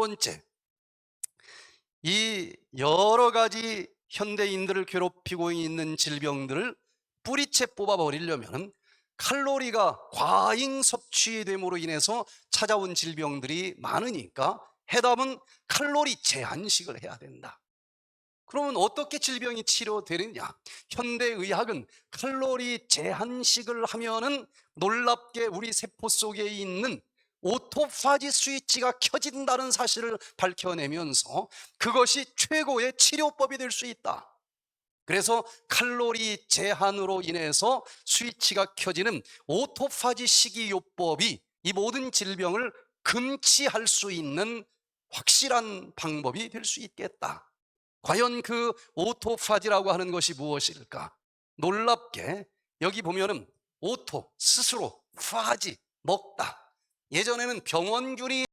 번째, 이 여러 가지 현대인들을 괴롭히고 있는 질병들을 뿌리채 뽑아버리려면 칼로리가 과잉 섭취됨으로 인해서 찾아온 질병들이 많으니까 해답은 칼로리 제한식을 해야 된다. 그러면 어떻게 질병이 치료되느냐? 현대의학은 칼로리 제한식을 하면은 놀랍게 우리 세포 속에 있는 오토파지 스위치가 켜진다는 사실을 밝혀내면서 그것이 최고의 치료법이 될 수 있다. 그래서 칼로리 제한으로 인해서 스위치가 켜지는 오토파지 식이요법이 이 모든 질병을 금치할 수 있는 확실한 방법이 될 수 있겠다. 과연 그 오토파지라고 하는 것이 무엇일까? 놀랍게 여기 보면은 오토 스스로 파지 먹다. 예전에는 병원균이